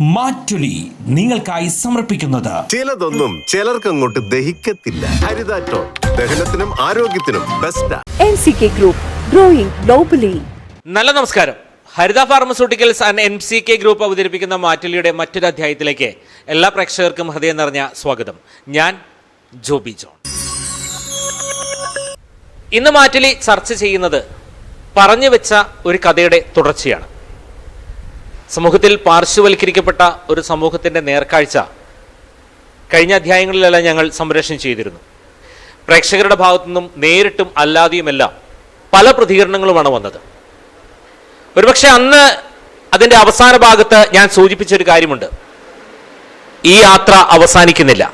മാറ്റുലി നിങ്ങൾക്കായി സമർപ്പിക്കുന്നത്. ചിലതൊന്നും ചിലർക്ക് ചിലർക്കങ്ങോട്ട് ദഹിക്കത്തില്ല. ഹരിതാറ്റോ. ദഹനത്തിനും ആരോഗ്യത്തിനും ബെസ്റ്റാ കെ ഗ്രൂപ്പ് ഗ്രോയിങ് ഗ്ലോബലി നല്ല നമസ്കാരം. Haritha pharmaceuticals and M C K group അവതരിപ്പിക്കുന്ന മാറ്റുലിയുടെ മറ്റൊരു അധ്യായത്തിലേക്ക് എല്ലാ പ്രേക്ഷകർക്കും ഹൃദയം നിറഞ്ഞ സ്വാഗതം. ഞാൻ ജോബി ജോൺ. ഇന്ന് മാറ്റുലി ചർച്ച ചെയ്യുന്നത് പറഞ്ഞു വെച്ച ഒരു കഥയുടെ തുടർച്ചയാണ്. സമൂഹത്തിൽ പാർശ്വവൽക്കരിക്കപ്പെട്ട ഒരു സമൂഹത്തിന്റെ നേർക്കാഴ്ച കഴിഞ്ഞ അധ്യായങ്ങളിലെല്ലാം ഞങ്ങൾ സംരക്ഷണം ചെയ്തിരുന്നു. പ്രേക്ഷകരുടെ ഭാഗത്തു നിന്നും നേരിട്ടും അല്ലാതെയുമെല്ലാം പല പ്രതികരണങ്ങളുമാണ് വന്നത്. ഒരുപക്ഷെ അന്ന് അതിന്റെ അവസാന ഭാഗത്ത് ഞാൻ സൂചിപ്പിച്ചൊരു കാര്യമുണ്ട്. ഈ യാത്ര അവസാനിക്കുന്നില്ല.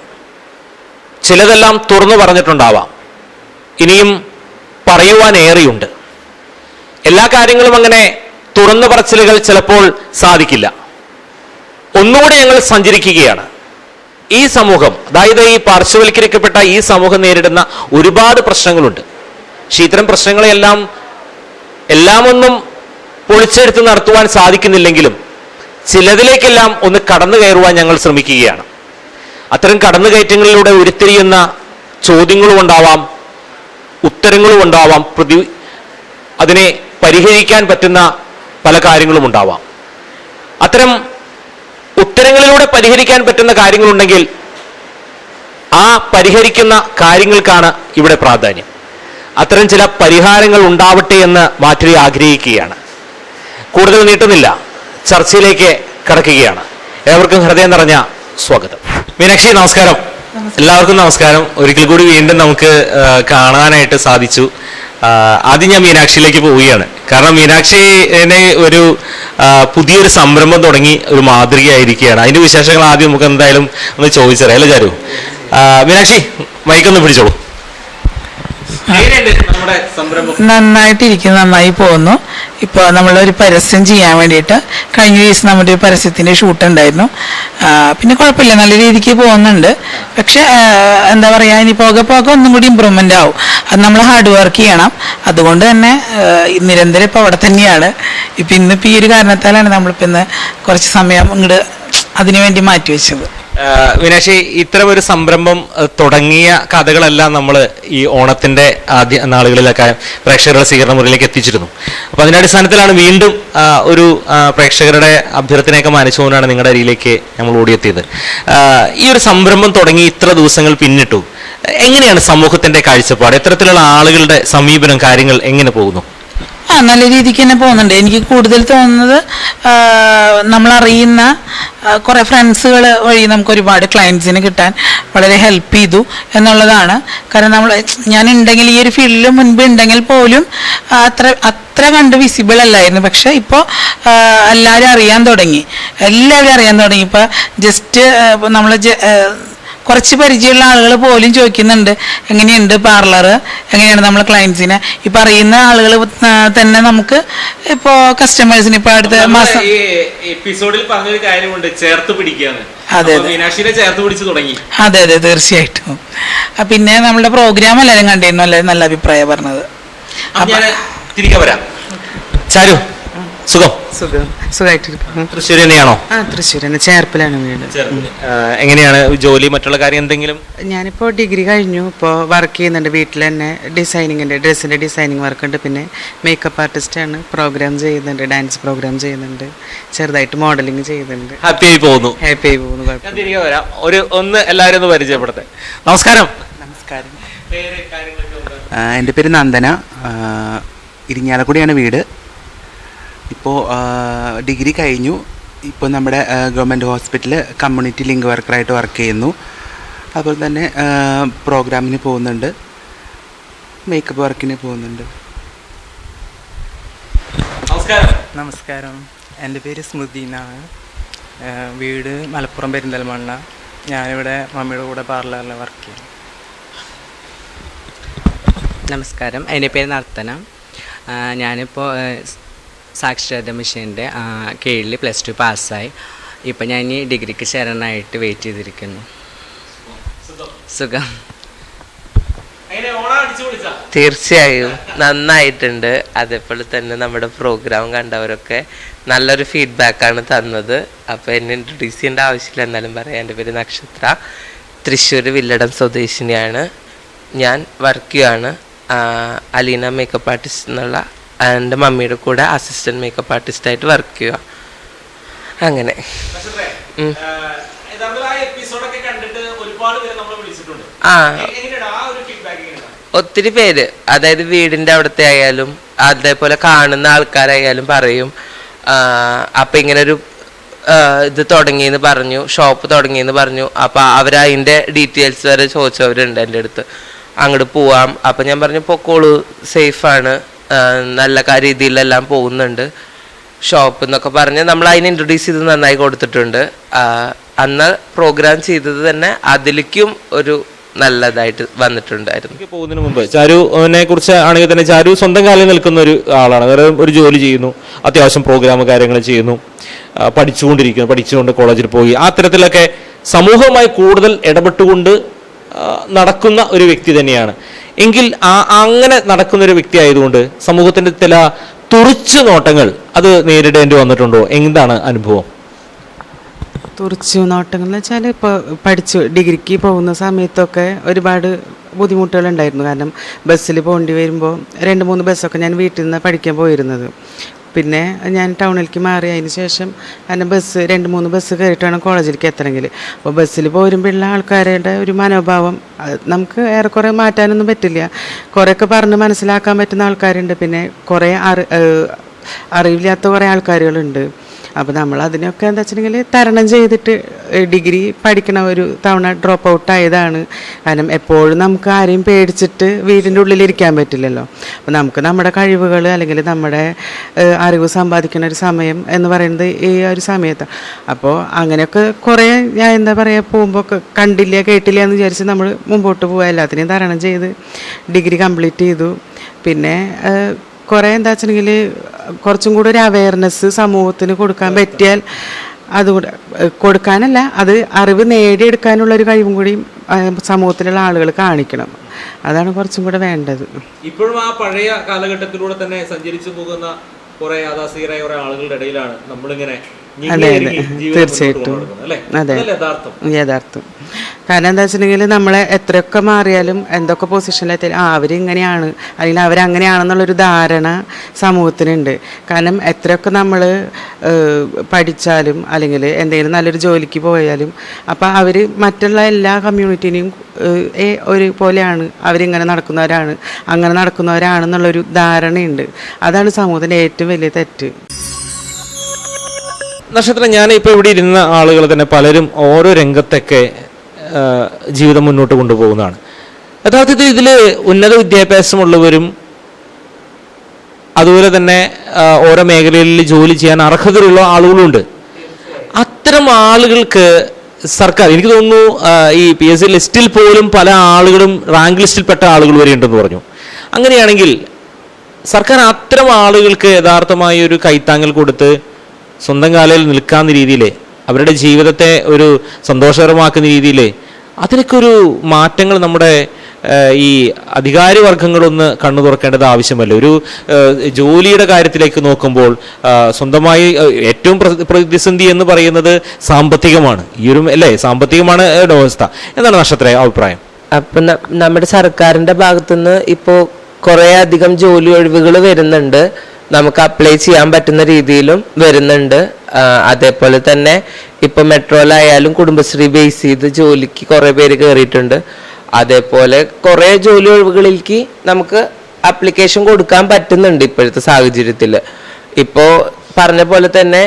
ചിലതെല്ലാം തുറന്നു പറഞ്ഞിട്ടുണ്ടാവാം. ഇനിയും പറയുവാനേറെയുണ്ട്. എല്ലാ കാര്യങ്ങളും അങ്ങനെ തുറന്നു പറച്ചിലുകൾ ചിലപ്പോൾ സാധിക്കില്ല. ഒന്നുകൂടെ ഞങ്ങൾ സഞ്ചരിക്കുകയാണ്. ഈ സമൂഹം അതായത് ഈ പാർശ്വവൽക്കരിക്കപ്പെട്ട ഈ സമൂഹം നേരിടുന്ന ഒരുപാട് പ്രശ്നങ്ങളുണ്ട്. പക്ഷെ ഇത്തരം എല്ലാം ഒന്നും പൊളിച്ചെടുത്ത് നടത്തുവാൻ സാധിക്കുന്നില്ലെങ്കിലും ചിലതിലേക്കെല്ലാം ഒന്ന് കടന്നു കയറുവാൻ ഞങ്ങൾ ശ്രമിക്കുകയാണ്. അത്തരം കടന്നുകയറ്റങ്ങളിലൂടെ ഉരുത്തിരിയുന്ന ചോദ്യങ്ങളും ഉണ്ടാവാം ഉത്തരങ്ങളും ഉണ്ടാവാം പ്രതി അതിനെ പരിഹരിക്കാൻ പറ്റുന്ന പല കാര്യങ്ങളും ഉണ്ടാവാം. അത്തരം ഉത്തരങ്ങളിലൂടെ പരിഹരിക്കാൻ പറ്റുന്ന കാര്യങ്ങളുണ്ടെങ്കിൽ ആ പരിഹരിക്കുന്ന കാര്യങ്ങൾക്കാണ് ഇവിടെ പ്രാധാന്യം. അത്തരം ചില പരിഹാരങ്ങൾ ഉണ്ടാവട്ടെ എന്ന് മാറ്റുരി ആഗ്രഹിക്കുകയാണ്. കൂടുതൽ നീട്ടുന്നില്ല. ചർച്ചയിലേക്ക് കടക്കുകയാണ്. ഏവർക്കും ഹൃദയം നിറഞ്ഞ സ്വാഗതം. മീനാക്ഷി നമസ്കാരം. എല്ലാവർക്കും നമസ്കാരം. ഒരിക്കൽ കൂടി വീണ്ടും നമുക്ക് കാണാനായിട്ട് സാധിച്ചു. ആദ്യം ഞാൻ മീനാക്ഷിയിലേക്ക് പോവുകയാണ്. കാരണം മീനാക്ഷിനെ ഒരു പുതിയൊരു സംരംഭം തുടങ്ങി ഒരു മാതൃകയായിരിക്കുകയാണ്. അതിന്റെ വിശേഷങ്ങൾ ആദ്യം നമുക്ക് എന്തായാലും ഒന്ന് ചോദിച്ചറിയാം. അല്ലേ ചാരു? മീനാക്ഷി മൈക്കൊന്ന് പിടിച്ചോളൂ. നമ്മുടെ സംരംഭം? നന്നായിട്ടിരിക്കുന്നു നന്നായി പോകുന്നു. ഇപ്പോൾ നമ്മളൊരു പരസ്യം ചെയ്യാൻ വേണ്ടിയിട്ട് കഴിഞ്ഞ ദിവസം നമ്മുടെ ഒരു പരസ്യത്തിന്റെ ഷൂട്ട് ഉണ്ടായിരുന്നു. പിന്നെ കുഴപ്പമില്ല നല്ല രീതിക്ക് പോകുന്നുണ്ട്. പക്ഷെ എന്താ പറയുക ഇനി പോകെ പോകെ ഒന്നും കൂടി ഇമ്പ്രൂവ്മെന്റ് ആവും. അത് നമ്മൾ ഹാർഡ് വർക്ക് ചെയ്യണം. അതുകൊണ്ട് തന്നെ നിരന്തരം ഇപ്പോൾ അവിടെ തന്നെയാണ്. ഇപ്പം ഇന്നിപ്പോൾ ഈ ഒരു കാരണത്താലാണ് നമ്മളിപ്പോൾ ഇന്ന് കുറച്ച് സമയം ഇങ്ങോട്ട് അതിനുവേണ്ടി മാറ്റിവെച്ചത് ആ, മീനാക്ഷി ഇത്തരം ഒരു സംരംഭം തുടങ്ങിയ കഥകളെല്ലാം നമ്മൾ ഈ ഓണത്തിന്റെ ആദ്യ നാളുകളിലൊക്കെ പ്രേക്ഷകരുടെ സ്വീകരണ മുറിയിലേക്ക് എത്തിച്ചിരുന്നു. അപ്പൊ അതിന്റെ അടിസ്ഥാനത്തിലാണ് വീണ്ടും ഒരു പ്രേക്ഷകരുടെ അഭ്യർത്ഥനയൊക്കെ മാനിച്ചുകൊണ്ടാണ് നിങ്ങളുടെ അരിയിലേക്ക് നമ്മൾ ഓടിയെത്തിയത്. ഈ ഒരു സംരംഭം തുടങ്ങി ഇത്ര ദിവസങ്ങൾ പിന്നിട്ടു. എങ്ങനെയാണ് സമൂഹത്തിന്റെ കാഴ്ചപ്പാട്? എത്തരത്തിലുള്ള ആളുകളുടെ സമീപനം കാര്യങ്ങൾ എങ്ങനെ പോകുന്നു? ആ നല്ല രീതിക്ക് തന്നെ പോകുന്നുണ്ട്. എനിക്ക് കൂടുതൽ തോന്നുന്നത് നമ്മളറിയുന്ന കുറേ ഫ്രണ്ട്സുകൾ വഴി നമുക്ക് ഒരുപാട് ക്ലയൻസിന് കിട്ടാൻ വളരെ ഹെൽപ്പ് ചെയ്തു എന്നുള്ളതാണ്. കാരണം നമ്മൾ ഞാൻ ഉണ്ടെങ്കിൽ ഈ ഒരു ഫീൽഡിൽ മുൻപ് ഉണ്ടെങ്കിൽ പോലും അത്ര അത്ര കണ്ട് വിസിബിൾ അല്ലായിരുന്നു. പക്ഷേ ഇപ്പോൾ എല്ലാവരും അറിയാൻ തുടങ്ങി. എല്ലാവരും അറിയാൻ തുടങ്ങി. ഇപ്പോൾ ജസ്റ്റ് നമ്മൾ കുറച്ച് പരിചയമുള്ള ആളുകൾ പോലും ചോദിക്കുന്നുണ്ട് എങ്ങനെയുണ്ട് പാർലർ എങ്ങനെയാണ് നമ്മൾ ക്ലയൻസിനെ ഈ പറയുന്ന ആളുകൾ തന്നെ നമുക്ക് ഇപ്പോൾ കസ്റ്റമേഴ്സിന് ഇപ്പോൾ അടുത്ത മാസം എപ്പിസോഡിൽ പറഞ്ഞൊരു കാര്യമുണ്ട് ചേർത്ത് പിടിക്കുകയാണ് അതെ, അതെ. മീനാക്ഷിനെ ചേർത്ത് പിടിച്ച് തുടങ്ങി. അതെ അതെ തീർച്ചയായിട്ടും. പിന്നെ നമ്മുടെ പ്രോഗ്രാം എല്ലാവരും കണ്ടിരുന്നു അല്ലെ നല്ല അഭിപ്രായം പറഞ്ഞത്. തിരികെ വരാം. ചാരു. സുഖം? സുഖം. സുഖമായിട്ടിരിക്കുന്നു തൃശ്ശൂർ തന്നെയാണോ? ആ തൃശ്ശൂർ തന്നെ. ചേർപ്പിലാണ് വീട്. എങ്ങനെയാണ് ജോലി മറ്റുള്ള കാര്യം എന്തെങ്കിലും? ഞാനിപ്പോൾ ഡിഗ്രി കഴിഞ്ഞു. ഇപ്പോ വർക്ക് ചെയ്യുന്നുണ്ട് വീട്ടിൽ തന്നെ. ഡിസൈനിങ്ങിന്റെ ഡ്രസ്സിന്റെ ഡിസൈനിങ് വർക്ക് ഉണ്ട്. പിന്നെ മേക്കപ്പ് ആർട്ടിസ്റ്റ് ആണ്. പ്രോഗ്രാം ചെയ്യുന്നുണ്ട്. ഡാൻസ് പ്രോഗ്രാം ചെയ്യുന്നുണ്ട്. ചെറുതായിട്ട് മോഡലിംഗ് ചെയ്യുന്നുണ്ട്. ഹാപ്പി ആയി പോകുന്നു. ഹാപ്പി ആയി പോകുന്നു. ഞാൻ തിരികെ വരാം. ഒരു ഒന്ന് എല്ലാവരും ഒന്ന് പരിചയപ്പെടുത്തെ. നമസ്കാരം. നമസ്കാരം. എന്റെ എന്റെ പേര് നന്ദന. ഇരിങ്ങാലക്കുടിയാണ് വീട്. ഇപ്പോൾ ഡിഗ്രി കഴിഞ്ഞു. ഇപ്പോൾ നമ്മുടെ ഗവൺമെന്റ് ഹോസ്പിറ്റലിൽ കമ്മ്യൂണിറ്റി ലിങ്ക് വർക്കറായിട്ട് വർക്ക് ചെയ്യുന്നു. അതുപോലെ തന്നെ പ്രോഗ്രാമിന് പോകുന്നുണ്ട്. മേക്കപ്പ് വർക്കിന് പോകുന്നുണ്ട്. നമസ്കാരം. നമസ്കാരം. എന്റെ പേര് സ്മൃതി എന്നാണ്. വീട് മലപ്പുറം പെരിന്തൽമണ്ണ. ഞാനിവിടെ മമ്മിയുടെ കൂടെ പാർലറിൽ വർക്ക് ചെയ്യും നമസ്കാരം. എന്റെ പേര് നർത്തന. ഞാനിപ്പോൾ സാക്ഷരത മിഷന്റെ കീഴിൽ പ്ലസ് ടു പാസ്സായി ഇപ്പം ഞാൻ ഈ ഡിഗ്രിക്ക് ചേരാനായിട്ട് വെയിറ്റ് ചെയ്തിരിക്കുന്നു. സുഖം. തീർച്ചയായും നന്നായിട്ടുണ്ട്. അതേപോലെ തന്നെ നമ്മുടെ പ്രോഗ്രാം കണ്ടവരൊക്കെ നല്ലൊരു ഫീഡ്ബാക്കാണ് തന്നത്. അപ്പോൾ എന്നെ ഇൻട്രൊഡ്യൂസ് ചെയ്യേണ്ട ആവശ്യമില്ല. എന്നാലും പറയാം എന്റെ പേര് നക്ഷത്ര. തൃശ്ശൂർ വില്ലടം സ്വദേശിനിയാണ്. ഞാൻ വർക്ക് ചെയ്യുകയാണ് അലീന മേക്കപ്പ് ആർട്ടിസ്റ്റ് എന്നുള്ള എന്റെ മമ്മിയുടെ കൂടെ അസിസ്റ്റന്റ് മേക്കപ്പ് ആർട്ടിസ്റ്റായിട്ട് വർക്ക് ചെയ്യുക. അങ്ങനെ. ആ ഒത്തിരി പേര് അതായത് വീടിന്റെ അവിടുത്തെ ആയാലും അതേപോലെ കാണുന്ന ആൾക്കാരായാലും പറയും. അപ്പൊ ഇങ്ങനെ ഒരു ഇത് തുടങ്ങിയെന്ന് പറഞ്ഞു ഷോപ്പ് തുടങ്ങിയെന്ന് പറഞ്ഞു. അപ്പൊ അവർ അതിന്റെ ഡീറ്റെയിൽസ് വരെ ചോദിച്ചവരുണ്ട് എന്റെ അടുത്ത്. അങ്ങോട്ട് പോവാം. അപ്പൊ ഞാൻ പറഞ്ഞു പൊക്കോളൂ സേഫാണ് നല്ല രീതിയിലെല്ലാം പോകുന്നുണ്ട്. ഷോപ്പ് എന്നൊക്കെ പറഞ്ഞ് നമ്മൾ അതിനെ ഇൻട്രൊഡ്യൂസ് ചെയ്ത് നന്നായി കൊടുത്തിട്ടുണ്ട്. അന്ന് പ്രോഗ്രാം ചെയ്തത് തന്നെ അതിലേക്കും ഒരു നല്ലതായിട്ട് വന്നിട്ടുണ്ടായിരുന്നു. പോകുന്നതിന് മുമ്പ് ചാരുവിനെ കുറിച്ച് ആണെങ്കിൽ തന്നെ ചാരു സ്വന്തം കാലിൽ നിൽക്കുന്ന ഒരു ആളാണ്. വേറെ ഒരു ജോലി ചെയ്യുന്നു. അത്യാവശ്യം പ്രോഗ്രാം കാര്യങ്ങൾ ചെയ്യുന്നു. പഠിച്ചുകൊണ്ടിരിക്കുന്നു. പഠിച്ചുകൊണ്ട് കോളേജിൽ പോയി. ആ തരത്തിലൊക്കെ സമൂഹവുമായി കൂടുതൽ ഇടപെട്ടുകൊണ്ട് നടക്കുന്ന ഒരു വ്യക്തി തന്നെയാണ്. എങ്കിൽ ആ അങ്ങനെ നടക്കുന്നൊരു വ്യക്തി ആയതുകൊണ്ട് സമൂഹത്തിന്റെ ചില തുറിച്ചു നോട്ടങ്ങൾ അത് നേരിടേണ്ടി വന്നിട്ടുണ്ടോ? എന്താണ് അനുഭവം? തുറിച്ചു നോട്ടങ്ങൾ എന്ന് വെച്ചാൽ ഇപ്പോൾ പഠിച്ചു ഡിഗ്രിക്ക് പോകുന്ന സമയത്തൊക്കെ ഒരുപാട് ബുദ്ധിമുട്ടുകൾ ഉണ്ടായിരുന്നു കാരണം ബസ്സിൽ പോകേണ്ടി വരുമ്പോൾ രണ്ട് മൂന്ന് ബസ്സൊക്കെ ഞാൻ വീട്ടിൽ നിന്ന് പഠിക്കാൻ പോയിരുന്നത്. പിന്നെ ഞാൻ ടൗണിലേക്ക് മാറി. അതിന് ശേഷം കാരണം ബസ് രണ്ട് മൂന്ന് ബസ് കയറിയിട്ടാണ് കോളേജിലേക്ക് എത്തണമെങ്കിൽ. അപ്പോൾ ബസ്സിൽ പോരുമ്പോഴുള്ള ആൾക്കാരുടെ ഒരു മനോഭാവം നമുക്ക് ഏറെക്കുറെ മാറ്റാനൊന്നും പറ്റില്ല. കുറേയൊക്കെ പറഞ്ഞ് മനസ്സിലാക്കാൻ പറ്റുന്ന ആൾക്കാരുണ്ട്. പിന്നെ കുറേ അറി അറിവില്ലാത്ത കുറേ ആൾക്കാരുകളുണ്ട്. അപ്പോൾ നമ്മൾ അതിനൊക്കെ എന്താ വെച്ചിട്ടുണ്ടെങ്കിൽ തരണം ചെയ്തിട്ട് ഡിഗ്രി പഠിക്കണ ഒരു തവണ ഡ്രോപ്പ് ഔട്ട് ആയതാണ്. കാരണം എപ്പോഴും നമുക്ക് ആരെയും പേടിച്ചിട്ട് വീടിന്റെ ഉള്ളിലിരിക്കാൻ പറ്റില്ലല്ലോ. അപ്പോൾ നമുക്ക് നമ്മുടെ കഴിവുകൾ അല്ലെങ്കിൽ നമ്മുടെ അറിവ് സമ്പാദിക്കുന്ന ഒരു സമയം എന്ന് പറയുന്നത് ഈ ഒരു സമയത്താണ് അപ്പോൾ അങ്ങനെയൊക്കെ കുറേ ഞാൻ എന്താ പറയുക പോകുമ്പോൾ കണ്ടില്ല കേട്ടില്ല എന്ന് വിചാരിച്ച് നമ്മൾ മുമ്പോട്ട് പോവുക എല്ലാത്തിനെയും തരണം ചെയ്ത് ഡിഗ്രി കംപ്ലീറ്റ് ചെയ്തു. പിന്നെ കുറേ എന്താ വെച്ചിട്ടുണ്ടെങ്കിൽ കുറച്ചും കൂടെ ഒരു അവയർനെസ് സമൂഹത്തിന് കൊടുക്കാൻ പറ്റിയാൽ അതുകൂടെ കൊടുക്കാനല്ല അത് അറിവ് നേടിയെടുക്കാനുള്ള ഒരു കഴിവും കൂടി സമൂഹത്തിലുള്ള ആളുകൾ കാണിക്കണം. അതാണ് കുറച്ചും കൂടെ വേണ്ടത്. ഇപ്പോഴും ആ പഴയ കാലഘട്ടത്തിലൂടെ തന്നെ സഞ്ചരിച്ചു പോകുന്ന കുറെ യാഥാസ്ഥികരായ കുറെ ആളുകളുടെ ഇടയിലാണ് നമ്മളിങ്ങനെ അതെ അതെ. തീർച്ചയായിട്ടും. അതെ. യഥാർത്ഥം. കാരണം എന്താ വെച്ചിട്ടുണ്ടെങ്കിൽ നമ്മളെ എത്രയൊക്കെ മാറിയാലും എന്തൊക്കെ പൊസിഷനിലെത്തി ആ അവരിങ്ങനെയാണ്. അല്ലെങ്കിൽ അവരങ്ങനെയാണെന്നുള്ളൊരു ധാരണ സമൂഹത്തിനുണ്ട്. കാരണം എത്രയൊക്കെ നമ്മൾ പഠിച്ചാലും അല്ലെങ്കിൽ എന്തെങ്കിലും നല്ലൊരു ജോലിക്ക് പോയാലും അപ്പോൾ അവർ മറ്റുള്ള എല്ലാ കമ്മ്യൂണിറ്റിനെയും ഒരു പോലെയാണ് അവരിങ്ങനെ നടക്കുന്നവരാണ് അങ്ങനെ നടക്കുന്നവരാണെന്നുള്ളൊരു ധാരണയുണ്ട്. അതാണ് സമൂഹത്തിന്റെ ഏറ്റവും വലിയ തെറ്റ്. നക്ഷത്രം ഞാൻ ഇപ്പോൾ ഇവിടെ ഇരുന്ന ആളുകൾ തന്നെ പലരും ഓരോ രംഗത്തൊക്കെ ജീവിതം മുന്നോട്ട് കൊണ്ടുപോകുന്നതാണ്. യഥാർത്ഥത്തിൽ ഇതിൽ ഉന്നത വിദ്യാഭ്യാസമുള്ളവരും അതുപോലെ തന്നെ ഓരോ മേഖലകളിൽ ജോലി ചെയ്യാൻ അർഹതയുള്ള ആളുകളുണ്ട്. അത്തരം ആളുകൾക്ക് സർക്കാർ എനിക്ക് തോന്നുന്നു ഈ പി എസ് സി ലിസ്റ്റിൽ പോലും പല ആളുകളും റാങ്ക് ലിസ്റ്റിൽപ്പെട്ട ആളുകൾ വരെ ഉണ്ടെന്ന് പറഞ്ഞു. അങ്ങനെയാണെങ്കിൽ സർക്കാർ അത്തരം ആളുകൾക്ക് യഥാർത്ഥമായ ഒരു കൈത്താങ്ങൽ കൊടുത്ത് സ്വന്തം കാലയിൽ നിൽക്കാവുന്ന രീതിയിൽ അവരുടെ ജീവിതത്തെ ഒരു സന്തോഷകരമാക്കുന്ന രീതിയിൽ അതിനൊക്കെ ഒരു മാറ്റങ്ങൾ നമ്മുടെ ഈ അധികാരി വർഗങ്ങളൊന്ന് കണ്ണു തുറക്കേണ്ടത് ആവശ്യമല്ല. ഒരു ജോലിയുടെ കാര്യത്തിലേക്ക് നോക്കുമ്പോൾ സ്വന്തമായി ഏറ്റവും പ്ര- പ്രതിസന്ധി എന്ന് പറയുന്നത് സാമ്പത്തികമാണ്. ഈ ഒരു അല്ലേ? സാമ്പത്തികമാണ് അവസ്ഥ എന്താണ് നക്ഷത്ര അഭിപ്രായം? അപ്പം നമ്മുടെ സർക്കാരിന്റെ ഭാഗത്തുനിന്ന് ഇപ്പോൾ കുറേ അധികം ജോലി ഒഴിവുകൾ വരുന്നുണ്ട്. നമുക്ക് അപ്ലൈ ചെയ്യാൻ പറ്റുന്ന രീതിയിലും വരുന്നുണ്ട്. അതേപോലെ തന്നെ ഇപ്പൊ മെട്രോയിലായാലും കുടുംബശ്രീ ബേസ് ചെയ്ത് ജോലിക്ക് കുറേ പേര് കയറിയിട്ടുണ്ട് അതേപോലെ കുറേ ജോലി ഒഴിവുകളിലേക്ക് നമുക്ക് അപ്ലിക്കേഷൻ കൊടുക്കാൻ പറ്റുന്നുണ്ട് ഇപ്പോഴത്തെ സാഹചര്യത്തിൽ ഇപ്പോൾ പറഞ്ഞ പോലെ തന്നെ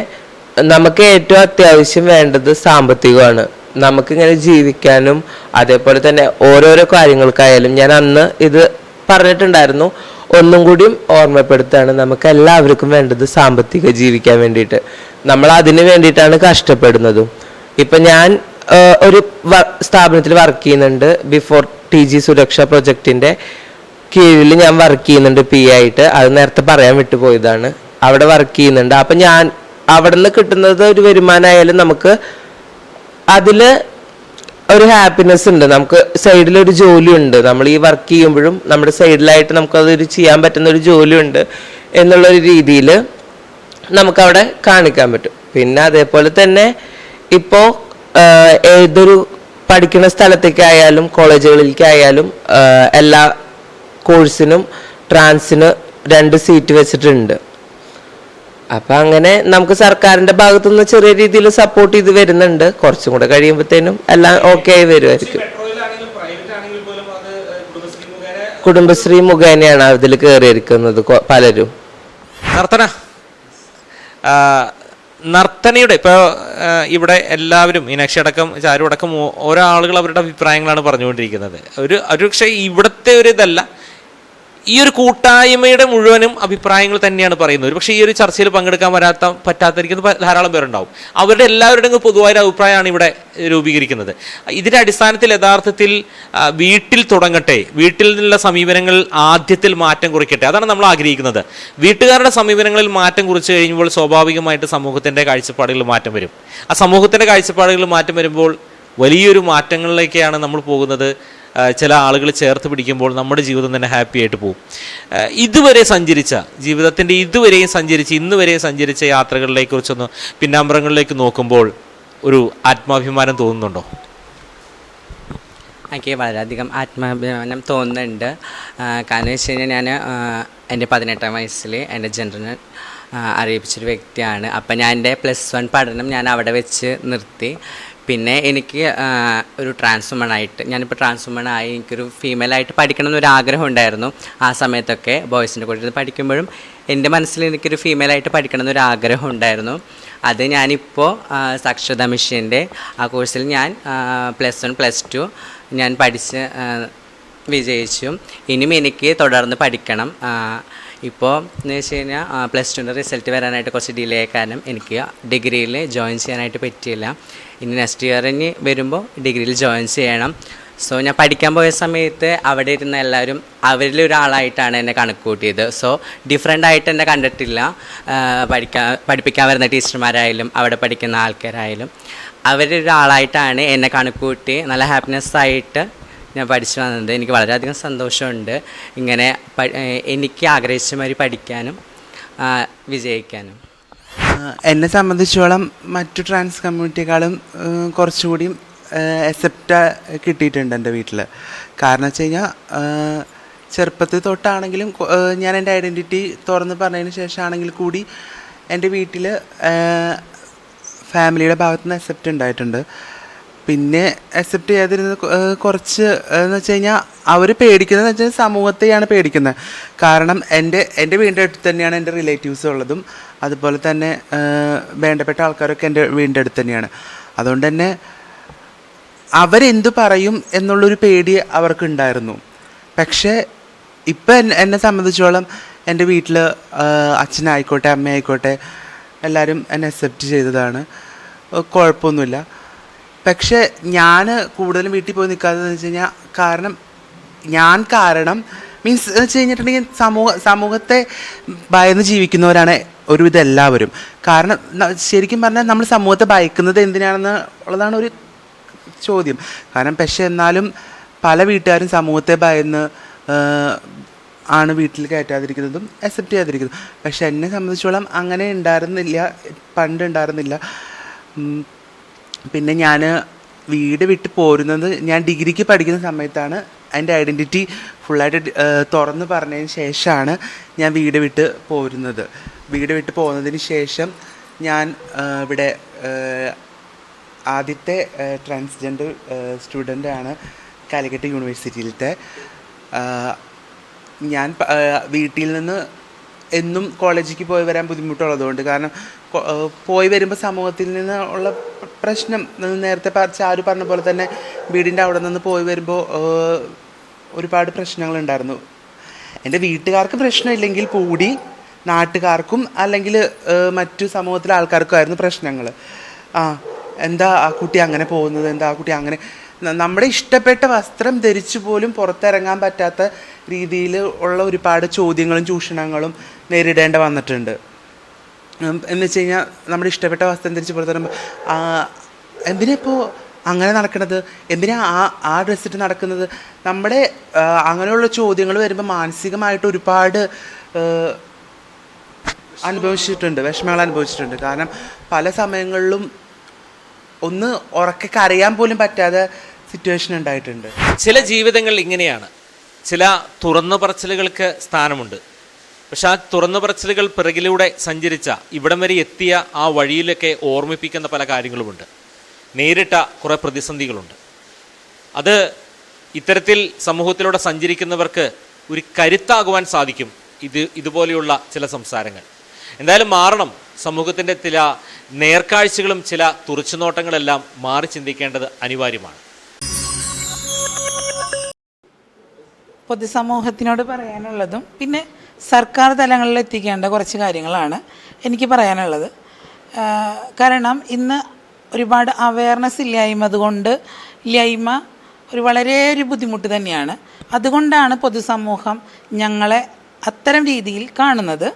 നമുക്ക് ഏറ്റവും അത്യാവശ്യം വേണ്ടത് സാമ്പത്തികമാണ്. നമുക്കിങ്ങനെ ജീവിക്കാനും അതേപോലെ തന്നെ ഓരോരോ കാര്യങ്ങൾക്കായാലും ഞാൻ അന്ന് ഇത് പറഞ്ഞിട്ടുണ്ടായിരുന്നു. ഒന്നും കൂടിയും ഓർമ്മപ്പെടുത്താണ് നമുക്ക് എല്ലാവർക്കും വേണ്ടത് സാമ്പത്തിക ജീവിക്കാൻ വേണ്ടിയിട്ട്. നമ്മൾ അതിന് വേണ്ടിയിട്ടാണ് കഷ്ടപ്പെടുന്നതും. ഇപ്പൊ ഞാൻ ഒരു സ്ഥാപനത്തിൽ വർക്ക് ചെയ്യുന്നുണ്ട്. ബിഫോർ ടി ജി സുരക്ഷ പ്രൊജക്ടിന്റെ കീഴിൽ ഞാൻ വർക്ക് ചെയ്യുന്നുണ്ട് പി ആയിട്ട്. അത് നേരത്തെ പറയാൻ വിട്ടുപോയതാണ്. അവിടെ വർക്ക് ചെയ്യുന്നുണ്ട്. അപ്പൊ ഞാൻ അവിടെ നിന്ന് കിട്ടുന്നത് ഒരു വരുമാനമായാലും നമുക്ക് അതിൽ ഒരു ഹാപ്പിനെസ് ഉണ്ട്. നമുക്ക് സൈഡിൽ ഒരു ജോലി ഉണ്ട് നമ്മൾ ഈ വർക്ക് ചെയ്യുമ്പോഴും നമ്മുടെ സൈഡിലായിട്ട് നമുക്ക് അതൊരു ചെയ്യാൻ പറ്റുന്ന ഒരു ജോലി ഉണ്ട് എന്നുള്ളൊരു രീതിയിൽ നമുക്കവിടെ കാണിക്കാൻ പറ്റും. പിന്നെ അതേപോലെ തന്നെ ഇപ്പോൾ ഏതൊരു പഠിക്കുന്ന സ്ഥലത്തേക്കായാലും കോളേജുകളിലേക്കായാലും എല്ലാ കോഴ്സിനും ട്രാൻസിന് രണ്ട് സീറ്റ് വെച്ചിട്ടുണ്ട്. അപ്പൊ അങ്ങനെ നമുക്ക് സർക്കാരിന്റെ ഭാഗത്തുനിന്ന് ചെറിയ രീതിയിൽ സപ്പോർട്ട് ചെയ്ത് വരുന്നുണ്ട്. കുറച്ചും കൂടെ കഴിയുമ്പോഴത്തേനും എല്ലാം ഓക്കെ ആയി വരുമായിരിക്കും കുടുംബശ്രീ മുഖേനയാണ് അതിൽ കയറിയിരിക്കുന്നത് പലരും. നർത്തന നർത്തനയുടെ ഇപ്പോൾ ഇവിടെ എല്ലാവരും മീനാക്ഷി അടക്കം ചാരു അടക്കം ഓരോ ആളുകൾ അവരുടെ അഭിപ്രായങ്ങളാണ് പറഞ്ഞുകൊണ്ടിരിക്കുന്നത്. ഒരു ഒരു പക്ഷേ ഇവിടുത്തെ ഒരു ഇതല്ല ഈ ഒരു കൂട്ടായ്മയുടെ മുഴുവനും അഭിപ്രായങ്ങൾ തന്നെയാണ് പറയുന്നത്. പക്ഷേ ഈ ഒരു ചർച്ചയിൽ പങ്കെടുക്കാൻ വരാത്ത പറ്റാത്തിരിക്കുന്ന ധാരാളം പേരുണ്ടാവും. അവരുടെ എല്ലാവരുടെയും പൊതുവായ അഭിപ്രായമാണ് ഇവിടെ രൂപീകരിക്കുന്നത്. ഇതിന്റെ അടിസ്ഥാനത്തിൽ യഥാർത്ഥത്തിൽ വീട്ടിൽ തുടങ്ങട്ടെ വീട്ടിൽ നിന്നുള്ള സമീപനങ്ങൾ ആദ്യത്തിൽ മാറ്റം കുറിക്കട്ടെ അതാണ് നമ്മൾ ആഗ്രഹിക്കുന്നത്. വീട്ടുകാരുടെ സമീപനങ്ങളിൽ മാറ്റം കുറിച്ച് കഴിയുമ്പോൾ സ്വാഭാവികമായിട്ട് സമൂഹത്തിന്റെ കാഴ്ചപ്പാടുകളിൽ മാറ്റം വരും. ആ സമൂഹത്തിന്റെ കാഴ്ചപ്പാടുകളിൽ മാറ്റം വരുമ്പോൾ വലിയൊരു മാറ്റങ്ങളിലേക്കാണ് നമ്മൾ പോകുന്നത്. ചില ആളുകൾ ചേർത്ത് പിടിക്കുമ്പോൾ നമ്മുടെ ജീവിതം തന്നെ ഹാപ്പി ആയിട്ട് പോകും ഇതുവരെ സഞ്ചരിച്ച ജീവിതത്തിന്റെ ഇതുവരെയും സഞ്ചരിച്ച് ഇന്ന് വരെ സഞ്ചരിച്ച യാത്രകളിലെ കുറിച്ചൊന്ന് പിന്നാമ്പറങ്ങളിലേക്ക് നോക്കുമ്പോൾ ഒരു ആത്മാഭിമാനം തോന്നുന്നുണ്ടോ? എനിക്ക് വളരെയധികം ആത്മാഭിമാനം തോന്നുന്നുണ്ട്. കാരണം വെച്ച് കഴിഞ്ഞാൽ ഞാൻ എന്റെ പതിനെട്ടാം വയസ്സിൽ എന്റെ ജനറൽ അറിയിപ്പിച്ചൊരു വ്യക്തിയാണ്. അപ്പം ഞാൻ എന്റെ പ്ലസ് വൺ പഠനം ഞാൻ അവിടെ വെച്ച് നിർത്തി. പിന്നെ എനിക്ക് ഒരു ട്രാൻസ്വുമണായിട്ട് ഞാനിപ്പോൾ ട്രാൻസ്വുമണായി എനിക്കൊരു ഫീമെയിലായിട്ട് പഠിക്കണം എന്നൊരു ആഗ്രഹം ഉണ്ടായിരുന്നു. ആ സമയത്തൊക്കെ ബോയ്സിന്റെ കൂടെ പഠിക്കുമ്പോഴും എന്റെ മനസ്സിൽ എനിക്കൊരു ഫീമെയിലായിട്ട് പഠിക്കണം എന്നൊരു ആഗ്രഹം ഉണ്ടായിരുന്നു. അത് ഞാനിപ്പോൾ സാക്ഷരതാ മിഷന്റെ ആ കോഴ്സിൽ ഞാൻ പ്ലസ് വൺ പ്ലസ് ടു ഞാൻ പഠിച്ച് വിജയിച്ചു. ഇനിയും എനിക്ക് തുടർന്ന് പഠിക്കണം. ഇപ്പോൾ എന്ന് വെച്ച് കഴിഞ്ഞാൽ പ്ലസ് ടുവിന്റെ റിസൾട്ട് വരാനായിട്ട് കുറച്ച് ഡിലേ കാരണം എനിക്ക് ഡിഗ്രിയിൽ ജോയിൻ ചെയ്യാനായിട്ട് പറ്റിയില്ല. ഇനി നെക്സ്റ്റ് ഇനി വരുമ്പോൾ ഡിഗ്രിയിൽ ജോയിൻ ചെയ്യണം. സോ ഞാൻ പഠിക്കാൻ പോയ സമയത്ത് അവിടെ ഇരുന്ന എല്ലാവരും അവരിൽ ഒരാളായിട്ടാണ് എന്നെ കണക്ക് കൂട്ടിയത് സോ ഡിഫറെന്റ് ആയിട്ട് എന്നെ കണ്ടിട്ടില്ല. പഠിക്കാൻ പഠിപ്പിക്കാൻ വരുന്ന ടീച്ചർമാരായാലും അവിടെ പഠിക്കുന്ന ആൾക്കാരായാലും. അവരൊരാളായിട്ടാണ് എന്നെ കണക്ക് കൂട്ടി നല്ല ഹാപ്പിനെസ് ആയിട്ട് ഞാൻ പഠിച്ചു വന്നത്. എനിക്ക് വളരെയധികം സന്തോഷമുണ്ട്. ഇങ്ങനെ എനിക്ക് ആഗ്രഹിച്ച മാതിരി പഠിക്കാനും വിജയിക്കാനും. എന്നെ സംബന്ധിച്ചോളം മറ്റു ട്രാൻസ് കമ്മ്യൂണിറ്റിയെക്കാളും കുറച്ചുകൂടി അക്സെപ്റ്റ് കിട്ടിയിട്ടുണ്ട് എന്റെ വീട്ടിൽ കാരണം വെച്ച് കഴിഞ്ഞാൽ ചെറുപ്പത്തിൽ തൊട്ടാണെങ്കിലും ഞാൻ എന്റെ ഐഡന്റിറ്റി തുറന്ന് പറഞ്ഞതിന് ശേഷമാണെങ്കിൽ കൂടി എന്റെ വീട്ടിൽ ഫാമിലിയുടെ ഭാഗത്തു നിന്ന് അക്സെപ്റ്റ് ഉണ്ടായിട്ടുണ്ട്. പിന്നെ അക്സെപ്റ്റ് ചെയ്യാതിരുന്നത് കുറച്ച് എന്ന് വെച്ച് കഴിഞ്ഞാൽ അവർ പേടിക്കുന്നത് വെച്ചാൽ സമൂഹത്തെയാണ് പേടിക്കുന്നത്. കാരണം എന്റെ എന്റെ വീടിന്റെ അടുത്ത് തന്നെയാണ് എന്റെ റിലേറ്റീവ്സ് ഉള്ളതും അതുപോലെ തന്നെ വേണ്ടപ്പെട്ട ആൾക്കാരൊക്കെ എന്റെ വീടിന്റെ അടുത്ത് തന്നെയാണ്. അതുകൊണ്ട് തന്നെ അവരെന്തു പറയും എന്നുള്ളൊരു പേടി അവർക്കുണ്ടായിരുന്നു. പക്ഷേ ഇപ്പം എന്നെ സംബന്ധിച്ചോളം എന്റെ വീട്ടിൽ അച്ഛനായിക്കോട്ടെ അമ്മയായിക്കോട്ടെ എല്ലാവരും എന്നെ അക്സെപ്റ്റ് ചെയ്തതാണ്. കുഴപ്പമൊന്നുമില്ല. പക്ഷേ ഞാൻ കൂടുതലും വീട്ടിൽ പോയി നിൽക്കാത്തതെന്ന് വെച്ച് കഴിഞ്ഞാൽ കാരണം ഞാൻ കാരണം മീൻസ് എന്ന് വെച്ച് കഴിഞ്ഞിട്ടുണ്ടെങ്കിൽ സമൂഹ സമൂഹത്തെ ഭയന്ന് ജീവിക്കുന്നവരാണ് ഒരുവിധം എല്ലാവരും. കാരണം ശരിക്കും പറഞ്ഞാൽ നമ്മൾ സമൂഹത്തെ ഭയക്കുന്നത് എന്തിനാണെന്ന് ഉള്ളതാണ് ഒരു ചോദ്യം. കാരണം പക്ഷേ എന്നാലും പല വീട്ടുകാരും സമൂഹത്തെ ഭയന്ന് ആണ് വീട്ടിൽ കയറ്റാതിരിക്കുന്നതും അക്സെപ്റ്റ് ചെയ്യാതിരിക്കുന്നതും. പക്ഷെ എന്നെ സംബന്ധിച്ചോളം അങ്ങനെ ഉണ്ടായിരുന്നില്ല പണ്ട് ഉണ്ടായിരുന്നില്ല. പിന്നെ ഞാൻ വീട് വിട്ട് പോരുന്നത് ഞാൻ ഡിഗ്രിക്ക് പഠിക്കുന്ന സമയത്താണ്. എന്റെ ഐഡന്റിറ്റി ഫുള്ളായിട്ട് തുറന്ന് പറഞ്ഞതിന് ശേഷമാണ് ഞാൻ വീട് വിട്ട് പോരുന്നത്. വീട് വിട്ട് പോകുന്നതിന് ശേഷം ഞാൻ ഇവിടെ ആദ്യത്തെ ട്രാൻസ്ജെൻഡർ സ്റ്റുഡന്റാണ് കാലിക്കറ്റ് യൂണിവേഴ്സിറ്റിയിലത്തെ. ഞാൻ വീട്ടിൽ നിന്ന് എന്നും കോളേജിലേക്ക് പോയി വരാൻ ബുദ്ധിമുട്ടുള്ളതുകൊണ്ട് കാരണം പോയി വരുമ്പോൾ സമൂഹത്തിൽ നിന്ന് ഉള്ള പ്രശ്നം നേരത്തെ ചാരു പറഞ്ഞ പോലെ തന്നെ വീടിന്റെ അവിടെ നിന്ന് പോയി വരുമ്പോൾ ഒരുപാട് പ്രശ്നങ്ങളുണ്ടായിരുന്നു. എന്റെ വീട്ടുകാർക്ക് പ്രശ്നമില്ലെങ്കിൽ കൂടി നാട്ടുകാർക്കും അല്ലെങ്കിൽ മറ്റു സമൂഹത്തിലെ ആൾക്കാർക്കും ആയിരുന്നു പ്രശ്നങ്ങൾ ആ എന്താ ആ കുട്ടി അങ്ങനെ പോകുന്നത്? എന്താ ആ കുട്ടി അങ്ങനെ? നമ്മുടെ ഇഷ്ടപ്പെട്ട വസ്ത്രം ധരിച്ചു പോലും പുറത്തിറങ്ങാൻ പറ്റാത്ത രീതിയിൽ ഉള്ള ഒരുപാട് ചോദ്യങ്ങളും ചൂഷണങ്ങളും നേരിടേണ്ടി വന്നിട്ടുണ്ട്. എന്ന് വെച്ച് കഴിഞ്ഞാൽ നമ്മുടെ ഇഷ്ടപ്പെട്ട വസ്ത്രം ധരിച്ച് എന്തിനാ എന്തിനിപ്പോൾ അങ്ങനെ നടക്കുന്നത് എന്തിനാ ആ ആ ഡ്രസ്സ് ഇട്ട് നടക്കുന്നത്? നമ്മുടെ അങ്ങനെയുള്ള ചോദ്യങ്ങൾ വരുമ്പോൾ മാനസികമായിട്ട് ഒരുപാട് അനുഭവിച്ചിട്ടുണ്ട്. വിഷമങ്ങൾ അനുഭവിച്ചിട്ടുണ്ട്. കാരണം പല സമയങ്ങളിലും ഒന്ന് ഉറക്കെ കരയാൻ പോലും പറ്റാതെ സിറ്റുവേഷൻ ഉണ്ടായിട്ടുണ്ട്. ചില ജീവിതങ്ങൾ ഇങ്ങനെയാണ്. ചില തുറന്നു പറച്ചിലുകൾക്ക് സ്ഥാനമുണ്ട്. പക്ഷെ ആ തുറന്നു പറച്ചിലുകൾ പിറകിലൂടെ സഞ്ചരിച്ച ഇവിടം വരെ എത്തിയ ആ വഴിയിലൊക്കെ ഓർമ്മിപ്പിക്കുന്ന പല കാര്യങ്ങളുമുണ്ട്. നേരിട്ട കുറേ പ്രതിസന്ധികളുണ്ട്. അത് ഇത്തരത്തിൽ സമൂഹത്തിലൂടെ സഞ്ചരിക്കുന്നവർക്ക് ഒരു കരുത്താകുവാൻ സാധിക്കും ഇത് ഇതുപോലെയുള്ള ചില സംസാരങ്ങൾ. എന്തായാലും മാറണം. സമൂഹത്തിന്റെ ചില നേർക്കാഴ്ചകളും ചില തുറച്ചുനോട്ടങ്ങളെല്ലാം മാറി ചിന്തിക്കേണ്ടത് അനിവാര്യമാണ്. പൊതുസമൂഹത്തിനോട് പറയാനുള്ളതും പിന്നെ സർക്കാർ തലങ്ങളിൽ എത്തിക്കേണ്ട കുറച്ച് കാര്യങ്ങളാണ് എനിക്ക് പറയാനുള്ളത്. കാരണം ഇന്ന് ഒരുപാട് അവയർനെസ് ഇല്ലായ്മ അതുകൊണ്ട് ഇല്ലായ്മ ഒരു വളരെ ഒരു ബുദ്ധിമുട്ട് തന്നെയാണ്. അതുകൊണ്ടാണ് പൊതുസമൂഹം ഞങ്ങളെ അത്തരം രീതിയിൽ കാണുന്നത്.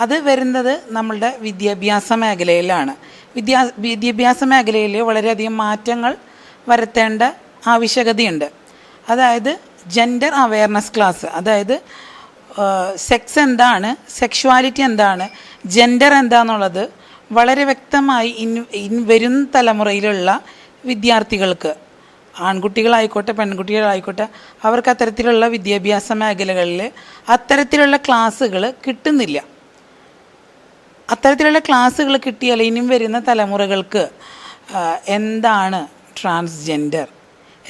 അത് വരുന്നത് നമ്മളുടെ വിദ്യാഭ്യാസ മേഖലയിലാണ്. വിദ്യാ വിദ്യാഭ്യാസ മേഖലയിൽ വളരെയധികം മാറ്റങ്ങൾ വരുത്തേണ്ട ആവശ്യകതയുണ്ട്. അതായത് ജെൻഡർ അവയർനെസ് ക്ലാസ് അതായത് സെക്സ് എന്താണ് സെക്ഷുവാലിറ്റി എന്താണ് ജെൻഡർ എന്താണെന്നുള്ളത് വളരെ വ്യക്തമായി ഇൻ ഇൻ വരും തലമുറയിലുള്ള വിദ്യാർത്ഥികൾക്ക് ആൺകുട്ടികളായിക്കോട്ടെ പെൺകുട്ടികളായിക്കോട്ടെ അവർക്ക് അത്തരത്തിലുള്ള വിദ്യാഭ്യാസ മേഖലകളിൽ അത്തരത്തിലുള്ള ക്ലാസ്സുകൾ കിട്ടുന്നില്ല. അത്തരത്തിലുള്ള ക്ലാസ്സുകൾ കിട്ടിയാൽ ഇനിയും വരുന്ന തലമുറകൾക്ക് എന്താണ് ട്രാൻസ്ജെൻഡർ?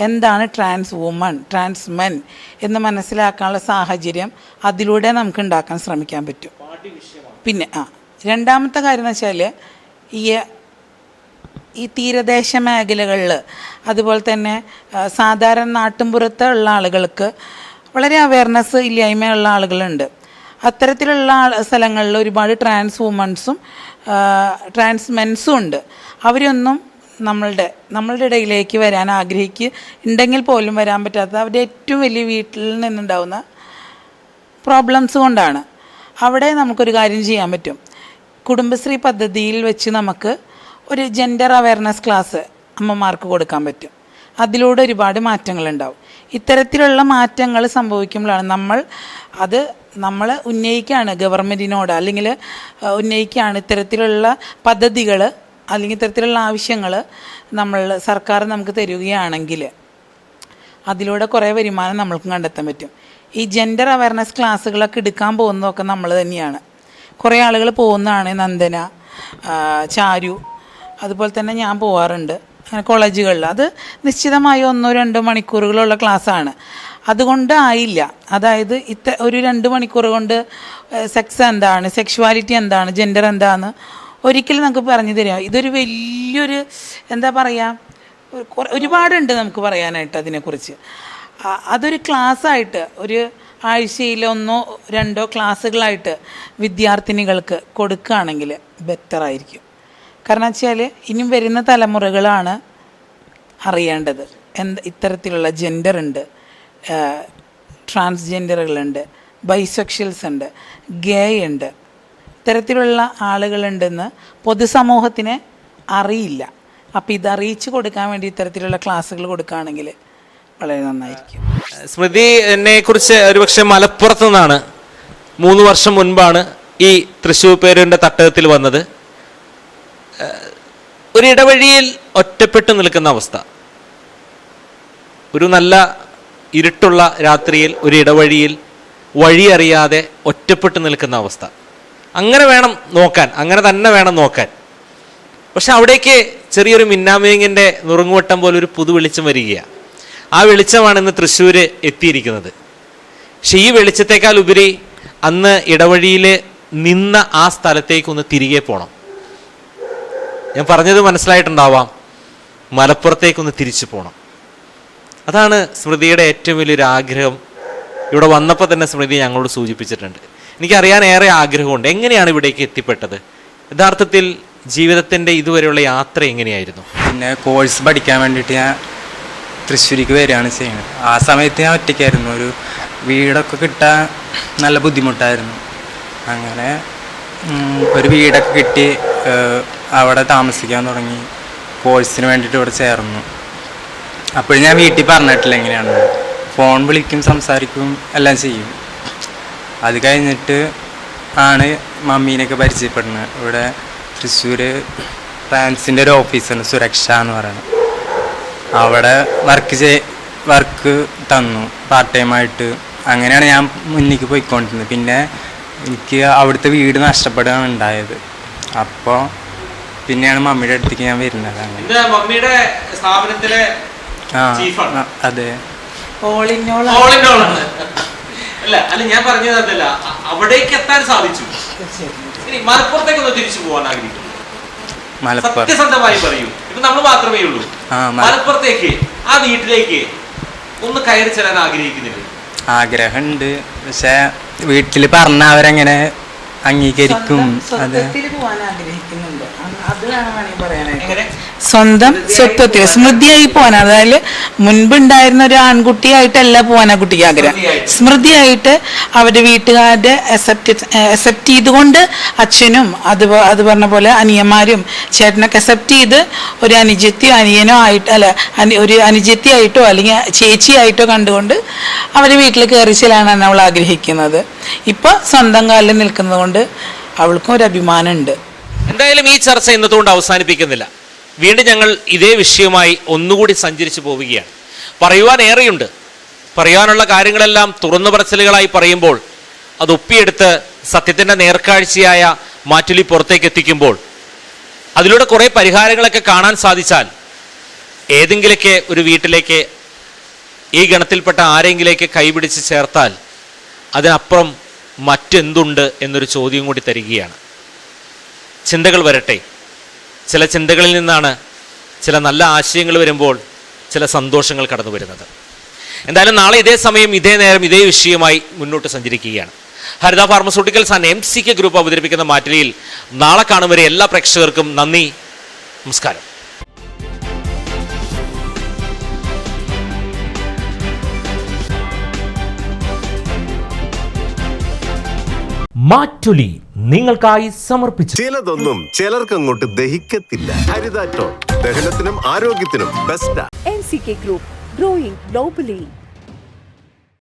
എന്താണ് ട്രാൻസ് വുമൺ ട്രാൻസ് മെൻ എന്ന് മനസ്സിലാക്കാനുള്ള സാഹചര്യം അതിലൂടെ നമുക്ക് ഉണ്ടാക്കാൻ ശ്രമിക്കാൻ പറ്റും. പിന്നെ ആ രണ്ടാമത്തെ കാര്യം എന്ന് വെച്ചാൽ ഈ ഈ തീരദേശ മേഖലകളിൽ അതുപോലെ തന്നെ സാധാരണ നാട്ടിൻപുറത്ത് ഉള്ള ആളുകൾക്ക് വളരെ അവയർനെസ് ഇല്ലായ്മയുള്ള ആളുകളുണ്ട്. അത്തരത്തിലുള്ള സ്ഥലങ്ങളിൽ ഒരുപാട് ട്രാൻസ് വുമൺസും ട്രാൻസ് മെൻസും ഉണ്ട്. അവരൊന്നും നമ്മളുടെ നമ്മളുടെ ഇടയിലേക്ക് വരാൻ ആഗ്രഹിക്കുക ഉണ്ടെങ്കിൽ പോലും വരാൻ പറ്റാത്ത അവരുടെ ഏറ്റവും വലിയ വീട്ടിൽ നിന്നുണ്ടാവുന്ന പ്രോബ്ലംസ് കൊണ്ടാണ്. അവിടെ നമുക്കൊരു കാര്യം ചെയ്യാൻ പറ്റും. കുടുംബശ്രീ പദ്ധതിയിൽ വെച്ച് നമുക്ക് ഒരു ജെൻഡർ അവയർനെസ് ക്ലാസ് അമ്മമാർക്ക് കൊടുക്കാൻ പറ്റും. അതിലൂടെ ഒരുപാട് മാറ്റങ്ങളുണ്ടാവും ഇത്തരത്തിലുള്ള മാറ്റങ്ങൾ സംഭവിക്കുമ്പോഴാണ് നമ്മൾ അത് നമ്മൾ ഉന്നയിക്കുകയാണ് ഗവൺമെന്റിനോട് അല്ലെങ്കിൽ ഉന്നയിക്കുകയാണ് ഇത്തരത്തിലുള്ള പദ്ധതികൾ അല്ലെങ്കിൽ ഇത്തരത്തിലുള്ള ആവശ്യങ്ങൾ നമ്മൾ സർക്കാർ നമുക്ക് തരികയാണെങ്കിൽ അതിലൂടെ കുറേ വരുമാനം നമ്മൾക്ക് കണ്ടെത്താൻ പറ്റും. ഈ ജെൻഡർ അവയർനെസ് ക്ലാസ്സുകളൊക്കെ എടുക്കാൻ പോകുന്നതൊക്കെ നമ്മൾ തന്നെയാണ്. കുറേ ആളുകൾ പോകുന്നതാണ് നന്ദന ചാരു അതുപോലെ തന്നെ ഞാൻ പോവാറുണ്ട്. അങ്ങനെ കോളേജുകളിൽ. അത് നിശ്ചിതമായി ഒന്നോ രണ്ടോ മണിക്കൂറുകളുള്ള ക്ലാസ്സാണ്. അതുകൊണ്ട് ആയില്ല. അതായത് ഇത്ത ഒരു രണ്ട് മണിക്കൂർ കൊണ്ട് സെക്സ് എന്താണ് സെക്ഷുവാലിറ്റി എന്താണ് ജെൻഡർ എന്താന്ന് ഒരിക്കലും നമുക്ക് പറഞ്ഞു തരാം. ഇതൊരു വലിയൊരു എന്താ പറയുക ഒരുപാടുണ്ട് നമുക്ക് പറയാനായിട്ട് അതിനെക്കുറിച്ച്. അതൊരു ക്ലാസ്സായിട്ട് ഒരു ആഴ്ചയിലൊന്നോ രണ്ടോ ക്ലാസ്സുകളായിട്ട് വിദ്യാർത്ഥിനികൾക്ക് കൊടുക്കുകയാണെങ്കിൽ ബെറ്റർ ആയിരിക്കും. കാരണം വെച്ചാൽ ഇനിയും വരുന്ന തലമുറകളാണ് അറിയേണ്ടത്. എന്ത് ഇത്തരത്തിലുള്ള ജെൻഡർ ഉണ്ട്. ട്രാൻസ്ജെൻഡറുകളുണ്ട് ബൈസെക്ഷൽസ് ഉണ്ട്. ഗേ ഉണ്ട്. ഇത്തരത്തിലുള്ള ആളുകളുണ്ടെന്ന് പൊതുസമൂഹത്തിന് അറിയില്ല. അപ്പോൾ ഇത് അറിയിച്ചു കൊടുക്കാൻ വേണ്ടി ഇത്തരത്തിലുള്ള ക്ലാസ്സുകൾ കൊടുക്കുകയാണെങ്കിൽ വളരെ നന്നായിരിക്കും. സ്മൃതി എന്നെ കുറിച്ച് ഒരുപക്ഷെ മലപ്പുറത്തു നിന്നാണ് മൂന്ന് വർഷം മുൻപാണ് ഈ തൃശ്ശൂർ പേരിന്റെ തട്ടകത്തിൽ വന്നത്. ഒരു ഇടവഴിയിൽ ഒറ്റപ്പെട്ടു നിൽക്കുന്ന അവസ്ഥ. ഒരു നല്ല ഇരുട്ടുള്ള രാത്രിയിൽ ഒരു ഇടവഴിയിൽ വഴിയറിയാതെ ഒറ്റപ്പെട്ടു നിൽക്കുന്ന അവസ്ഥ. അങ്ങനെ വേണം നോക്കാൻ അങ്ങനെ തന്നെ വേണം നോക്കാൻ. പക്ഷെ അവിടേക്ക് ചെറിയൊരു മിന്നാമേങ്ങിന്റെ നുറുങ്ങുവട്ടം പോലെ ഒരു പുതു വെളിച്ചം വരികയാണ് ആ വെളിച്ചമാണ് ഇന്ന് തൃശ്ശൂർ എത്തിയിരിക്കുന്നത്. പക്ഷെ ഈ വെളിച്ചത്തെക്കാൾ ഉപരി അന്ന് ഇടവഴിയിൽ നിന്ന ആ സ്ഥലത്തേക്കൊന്ന് തിരികെ പോകണം ഞാൻ പറഞ്ഞത് മനസ്സിലായിട്ടുണ്ടാവാം. മലപ്പുറത്തേക്കൊന്ന് തിരിച്ചു പോകണം അതാണ് സ്മൃതിയുടെ ഏറ്റവും വലിയൊരു ആഗ്രഹം. ഇവിടെ വന്നപ്പോൾ തന്നെ സ്മൃതി ഞങ്ങളോട് സൂചിപ്പിച്ചിട്ടുണ്ട്. എനിക്കറിയാൻ ഏറെ ആഗ്രഹമുണ്ട്. എങ്ങനെയാണ് ഇവിടേക്ക് എത്തിപ്പെട്ടത്? യഥാർത്ഥത്തിൽ ജീവിതത്തിന്റെ ഇതുവരെയുള്ള യാത്ര എങ്ങനെയായിരുന്നു? പിന്നെ കോഴ്സ് പഠിക്കാൻ വേണ്ടിയിട്ട് ഞാൻ തൃശ്ശൂരിക്ക് വരികയാണ് ചെയ്യുന്നത്. ആ സമയത്ത് ഞാൻ ഒറ്റയ്ക്കായിരുന്നു. ഒരു വീടൊക്കെ കിട്ടാൻ നല്ല ബുദ്ധിമുട്ടായിരുന്നു. അങ്ങനെ ഒരു വീടൊക്കെ കിട്ടി അവിടെ താമസിക്കാൻ തുടങ്ങി. കോഴ്സിന് വേണ്ടിയിട്ട് ഇവിടെ ചേർന്നു. അപ്പോഴും ഞാൻ വീട്ടിൽ പറഞ്ഞിട്ടില്ല എങ്ങനെയാണ് ഫോൺ വിളിക്കും സംസാരിക്കും എല്ലാം ചെയ്യും. അത് കഴിഞ്ഞിട്ട് ആണ് മമ്മീനെയൊക്കെ പരിചയപ്പെടുന്നത്. ഇവിടെ തൃശ്ശൂർ ഫ്രാൻസിന്റെ ഒരു ഓഫീസാണ് സുരക്ഷ എന്ന് പറയുന്നത്. അവിടെ വർക്ക് ചെയ് വർക്ക് തന്നു. പാർട്ട് ടൈമായിട്ട് അങ്ങനെയാണ് ഞാൻ മുന്നിലേക്ക് പോയിക്കൊണ്ടിരുന്നത്. പിന്നെ എനിക്ക് അവിടുത്തെ വീട് നഷ്ടപ്പെടുകയാണ് ഉണ്ടായത്. അപ്പോൾ പിന്നെയാണ് മമ്മിയുടെ അടുത്തേക്ക് ഞാൻ വരുന്നത് അങ്ങനെ. മമ്മിയുടെ സ്ഥാപനത്തിലെ ആ. അതെ. All in all all in all ആണ്. അല്ല അല്ല ഞാൻ പറഞ്ഞത് അതല്ല. അവിടേക്ക് എത്താൻ സാധിച്ചു. ഇനി മലപ്പുറത്തേക്ക് ഒന്ന് തിരിച്ചു പോകാൻ ആഗ്രഹിക്കുന്നു. സത്യസന്ധമായി പറയൂ. ഇപ്പൊ നമ്മൾ മാത്രമേ ഉള്ളൂ. ആ, മലപ്പുറത്തേക്ക് ആ വീട്ടിലേക്ക് ഒന്ന് കയറി ചെല്ലാൻ ആഗ്രഹിക്കുന്നില്ല. ആഗ്രഹമുണ്ട്. പക്ഷെ വീട്ടിൽ പറഞ്ഞ അവരെങ്ങനെ അംഗീകരിക്കും? അതെ പോകാൻ ആഗ്രഹിക്കുന്നുണ്ട്. അത് വേണം പറയാനായിട്ട്. സ്വന്തം സ്വത്വത്തിൽ സ്മൃതിയായി പോവാൻ അതായത് മുൻപുണ്ടായിരുന്ന ഒരു ആൺകുട്ടിയായിട്ടല്ല പോവാൻ ആ കുട്ടിക്ക് ആഗ്രഹം. സ്മൃതിയായിട്ട്. അവരുടെ വീട്ടുകാരുടെ അക്സെപ്റ്റ് അക്സെപ്റ്റ് ചെയ്തുകൊണ്ട് അച്ഛനും അത് അത് പറഞ്ഞ പോലെ അനിയന്മാരും ചേട്ടനൊക്കെ അക്സെപ്റ്റ് ചെയ്ത് ഒരു അനുജത്തിയോ അനിയനോ ആയിട്ട് അല്ല ഒരു അനുജത്തിയായിട്ടോ അല്ലെങ്കിൽ ചേച്ചിയായിട്ടോ കണ്ടുകൊണ്ട് അവരുടെ വീട്ടിൽ കയറി ചെല്ലാനാണ് അവൾ ആഗ്രഹിക്കുന്നത്. ഇപ്പോൾ സ്വന്തം കാലിൽ നിൽക്കുന്നത് കൊണ്ട് അവൾക്കും ഒരു അഭിമാനമുണ്ട്. എന്തായാലും ഈ ചർച്ച ഇന്നത്തുകൊണ്ട് അവസാനിപ്പിക്കുന്നില്ല. വീണ്ടും ഞങ്ങൾ ഇതേ വിഷയവുമായി ഒന്നുകൂടി സഞ്ചരിച്ചു പോവുകയാണ്. പറയുവാൻ ഏറെയുണ്ട്. പറയാനുള്ള കാര്യങ്ങളെല്ലാം തുറന്നു പറച്ചിലുകളായി പറയുമ്പോൾ അത് ഒപ്പിയെടുത്ത് സത്യത്തിന്റെ നേർക്കാഴ്ചയായ മാറ്റുലി പുറത്തേക്ക് എത്തിക്കുമ്പോൾ അതിലൂടെ കുറേ പരിഹാരങ്ങളൊക്കെ കാണാൻ സാധിച്ചാൽ ഏതെങ്കിലൊക്കെ ഒരു വീട്ടിലേക്ക് ഈ ഗണത്തിൽപ്പെട്ട ആരെങ്കിലേക്ക് കൈപിടിച്ച് ചേർത്താൽ അതിനപ്പുറം മറ്റെന്തുണ്ട് എന്നൊരു ചോദ്യം കൂടി തരികയാണ്. ചിന്തകൾ വരട്ടെ. ചില ചിന്തകളിൽ നിന്നാണ് ചില നല്ല ആശയങ്ങൾ വരുമ്പോൾ ചില സന്തോഷങ്ങൾ കടന്നു വരുന്നത്. എന്തായാലും നാളെ ഇതേ സമയം ഇതേ നേരം ഇതേ വിഷയമായി മുന്നോട്ട് സഞ്ചരിക്കുകയാണ്. Haritha pharmaceuticals and M C K group അവതരിപ്പിക്കുന്ന മാറ്റിലിയിൽ നാളെ കാണും എല്ലാ പ്രേക്ഷകർക്കും നന്ദി നമസ്കാരം. മാറ്റുലി നിങ്ങൾക്കായി സമർപ്പിച്ചു. ചിലതൊന്നും ചിലർക്ക് അങ്ങോട്ട് ദഹിക്കത്തില്ല. ഹരിതാറ്റോ ദഹനത്തിനും ആരോഗ്യത്തിനും ബെസ്റ്റാ കെ ഗ്രൂപ്പ് ഗ്രോയിങ് globally.